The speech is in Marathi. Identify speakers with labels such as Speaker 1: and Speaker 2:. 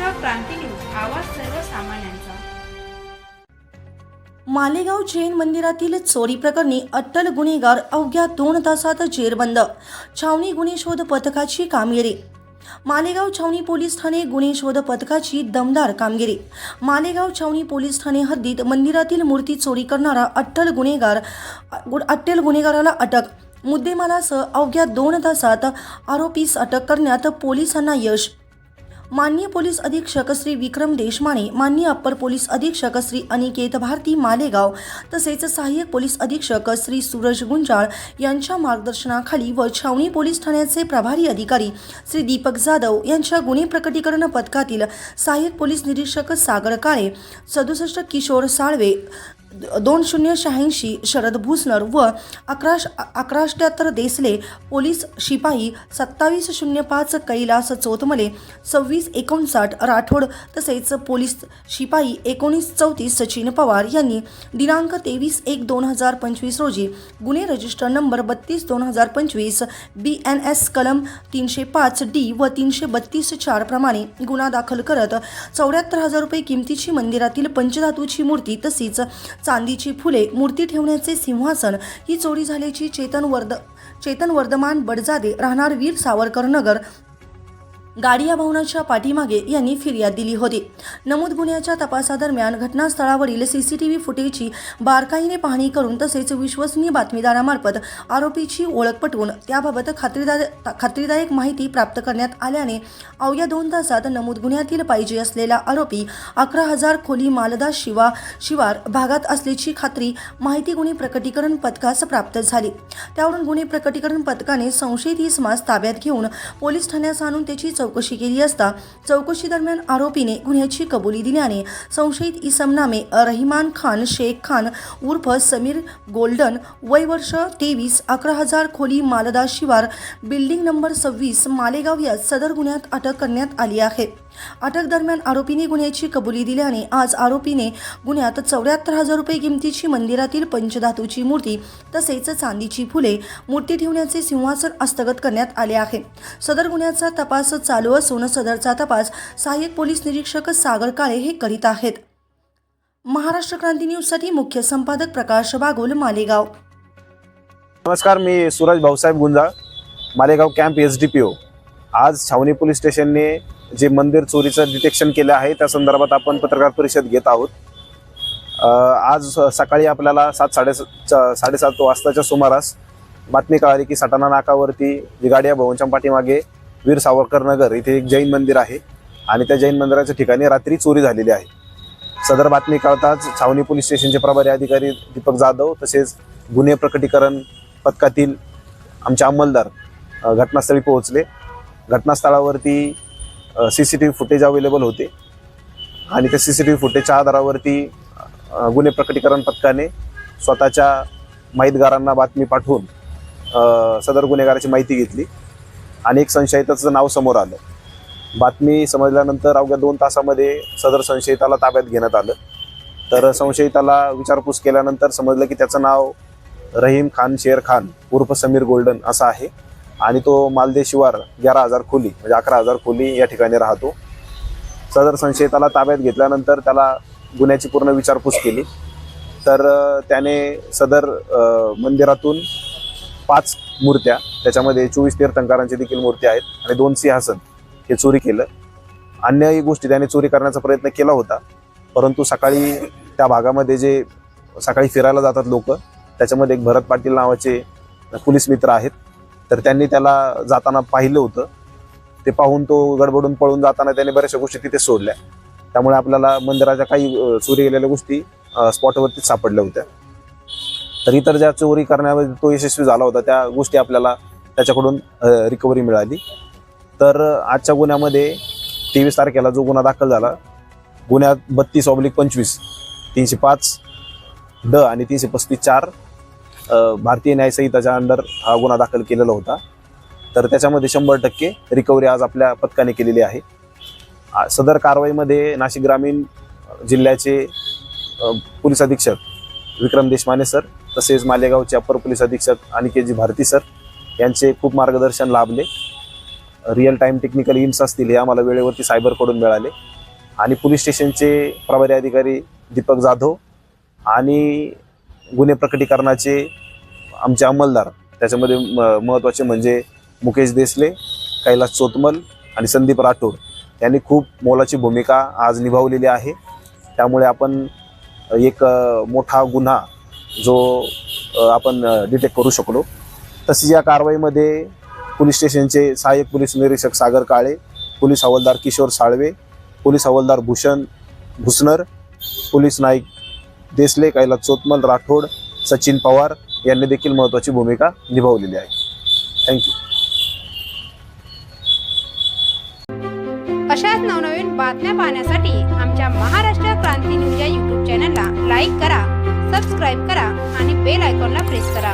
Speaker 1: क्रांती न्यूज आवाज सर्वसामान्यांचा.
Speaker 2: मालेगाव जैन मंदिरातील चोरी प्रकरणी अट्टल गुन्हेगार अवघ्या दोन तासात जेरबंद. छावणी गुन्हे शोध पथकाची कामगिरी. मालेगाव छावणी पोलीस ठाणे गुन्हे शोध पथकाची दमदार कामगिरी. मालेगाव छावणी पोलीस ठाणे हद्दीत मंदिरातील मूर्ती चोरी करणारा अट्टल गुन्हेगार अट्टल गुन्हेगाराला अटक. मुद्देमालासह अवघ्या दोन तासात आरोपीस अटक करण्यात पोलिसांना यश. माननीय पोलीस अधीक्षक श्री विक्रम देशमाने माननीय अप्पर पोलीस अधीक्षक श्री अनिकेत भारती मालेगाव तसेच सहाय्यक पोलीस अधीक्षक श्री सूरज गुंजाळ यांच्या मार्गदर्शनाखाली व छावणी पोलीस ठाण्याचे प्रभारी अधिकारी श्री दीपक जाधव यांच्या गुन्हे प्रकटीकरण पथकातील सहाय्यक पोलीस निरीक्षक सागर काळे सदुसष्ट किशोर साळवे दोन शून्य शहाऐंशी शरद भुसनर व अकराश अकराष्ट्याहत्तर देसले पोलीस शिपाई सत्तावीस शून्य पाच कैलास चोतमले सव्वीस एकोणसाठ राठोड तसेच पोलीस शिपाई एकोणीस चौतीस सचिन पवार यांनी दिनांक तेवीस एक दोन हजार पंचवीस रोजी गुन्हे रजिस्टर नंबर बत्तीस दोन हजार पंचवीस बी एन एस कलम तीनशे पाच डी व तीनशे बत्तीस चार प्रमाणे गुन्हा दाखल करत चौऱ्याहत्तर हजार रुपये किमतीची मंदिरातील पंचधातूची मूर्ती तसेच चांदीची फुले मूर्ती ठेवण्याचे सिंहासन ही चोरी झाल्याची चेतन वर्द चेतन वर्धमान बडजादे राहणार वीर सावरकर नगर गाडिया भवनाच्या पाठीमागे यांनी फिर्याद दिली होती. नमूद गुन्ह्याच्या तपासादरम्यान घटनास्थळावरील सीसीटीव्ही फुटेजची बारकाईने पाहणी करून तसेच विश्वसनीय बातमीदारामार्फत आरोपीची ओळख पटवून त्याबाबत खात्रीदार खात्रीदायक माहिती प्राप्त करण्यात आल्याने अवघ्या दोन तासात नमूद गुन्ह्यातील पाहिजे असलेला आरोपी अकरा हजार खोली मालदा शिवा शिवार भागात असल्याची खात्री माहिती गुन्हे प्रकटीकरण पथकास प्राप्त झाली. त्यावरून गुन्हे प्रकटीकरण पथकाने संशयित इसमास ताब्यात घेऊन पोलीस ठाण्यास आणून त्याची चौकशी चौकशी केली असता चौकशी दरम्यान आरोपीने गुन्ह्याची कबुली दिल्याने संशयित इसमनामे रहिमान खान शेख खान उर्फ समीर गोल्डन वय वर्ष तेवीस अकरा हजार खोली मालदा शिवार बिल्डिंग नंबर सव्वीस मालेगाव या सदर गुन्ह्यात अटक करण्यात आली आहे. अटक दरम्यान आरोपीने गुन्ह्याची कबुली दिल्याने आज आरोपीने गुन्ह्यात चौऱ्याहत्तर हजार रुपये किमतीची मंदिरातील पंचधातूची मूर्ती तसेच चांदीची फुले मूर्ती ठेवण्याचे सिंहासन हस्तगत करण्यात आले आहे. सदर गुन्ह्याचा तपास चालू असून सदरचा तपास सहाय्यक पोलीस निरीक्षक सागर काळे हे करीत आहेत. महाराष्ट्र क्रांती न्यूजसाठी मुख्य संपादक प्रकाश बागोल मालेगाव.
Speaker 3: नमस्कार मी Suraj Bhausaheb Gunjal Malegaon camp S D P O. आज छावणी पोलीस स्टेशनने जे मंदिर चोरीचं डिटेक्शन केलं आहे त्या संदर्भात आपण पत्रकार परिषद घेत आहोत. आज सकाळी आपल्याला सात साडे साडेसात वाजताच्या सुमारास बातमी कळाली की सटाणा नाकावरती जी भवनच्या पाठीमागे वीर सावरकर नगर इथे एक जैन मंदिर आहे आणि त्या जैन मंदिराच्या ठिकाणी रात्री चोरी झालेली आहे. सदर बातमी कळताच छावणी पोलीस स्टेशनचे प्रभारी अधिकारी दीपक जाधव तसेच गुन्हे प्रकटीकरण पथकातील आमचे अंमलदार घटनास्थळी पोहोचले. घटनास्थळावरती C C T V footage available होते. आणि त्या सी सी टी व्ही फुटेजच्या आधारावरती गुन्हे प्रकटीकरण पथकाने स्वतःच्या माहितगारांना बातमी पाठवून सदर गुन्हेगाराची माहिती घेतली. आणि एक संशयिताचं नाव समोर आलं. बातमी समजल्यानंतर अवघ्या दोन तासामध्ये सदर संशयिताला ताब्यात घेण्यात आलं. तर संशयिताला विचारपूस केल्यानंतर समजलं की त्याचं नाव रहीम खान शेर खान उर्फ समीर गोल्डन असं आहे. आणि तो मालदे शिवार ग्यारा हजार खोली म्हणजे अकरा हजार खोली या ठिकाणी राहतो. सदर संशयिताला ताब्यात घेतल्यानंतर त्याला गुन्ह्याची पूर्ण विचारपूस केली. तर त्याने सदर मंदिरातून पाच मूर्त्या त्याच्यामध्ये चोवीस तीर्थंकरांची देखील मूर्ती आहेत आणि दोन सिंहासन हे चोरी केलं. अन्यही गोष्टी त्याने चोरी करण्याचा प्रयत्न केला होता परंतु सकाळी त्या भागामध्ये जे सकाळी फिरायला जातात लोक त्याच्यामध्ये एक भरत पाटील नावाचे पोलीस मित्र आहेत. तर त्यांनी त्याला जाताना पाहिलं होतं. ते पाहून तो गडबडून पळून जाताना त्याने बऱ्याचशा गोष्टी तिथे सोडल्या. त्यामुळे आपल्याला मंदिराच्या काही चोरी गेलेल्या गोष्टी स्पॉटवरतीच सापडल्या होत्या. तर इतर ज्या चोरी करण्यामध्ये तो यशस्वी झाला होता त्या गोष्टी आपल्याला त्याच्याकडून रिकव्हरी मिळाली. तर आजच्या गुन्ह्यामध्ये तेवीस तारखेला जो गुन्हा दाखल झाला गुन्ह्यात बत्तीस ऑब्लिक पंचवीस तीनशे पाच ड आणि तीनशे पस्तीस चार भारतीय न्यायसंहिताच्या अंडर हा गुन्हा दाखल केलेला होता. तर त्याच्यामध्ये शंभर टक्के रिकव्हरी आज आपल्या पथकाने केलेली आहे. सदर कारवाईमध्ये नाशिक ग्रामीण जिल्ह्याचे पोलीस अधीक्षक विक्रम देशमाने सर तसेच मालेगावचे अप्पर पोलीस अधीक्षक अनिकेतजी भारती सर यांचे खूप मार्गदर्शन लाभले. रिअल टाईम टेक्निकल इन्स असतील हे आम्हाला वेळेवरती सायबरकडून मिळाले. आणि पोलीस स्टेशनचे प्रभारी अधिकारी दीपक जाधव आणि गुन्हे प्रकटीकरणाचे आमचे अंमलदार त्याच्यामध्ये म- महत्त्वाचे म्हणजे मुकेश देसले कैलास चोतमल आणि संदीप राठोड यांनी खूप मोलाची भूमिका आज निभावलेली आहे. त्यामुळे आपण एक मोठा गुन्हा जो आपण डिटेक्ट करू शकलो. तसेच या कारवाईमध्ये पोलीस स्टेशनचे सहाय्यक पोलीस निरीक्षक सागर काळे पोलीस हवालदार किशोर साळवे पोलीस हवालदार भूषण भुसनर पोलीस नाईक देसले कैलास चोतमल राठोड सचिन पवार यांनी देखील महत्त्वाची भूमिका निभावलेली आहे. थँक्यू
Speaker 1: अशाच नवनवीन बातम्या पाहण्यासाठी आमच्या महाराष्ट्र क्रांती न्यूज या यूट्यूब चॅनलला लाईक करा सबस्क्राईब करा आणि बेल आयकॉनला प्रेस करा.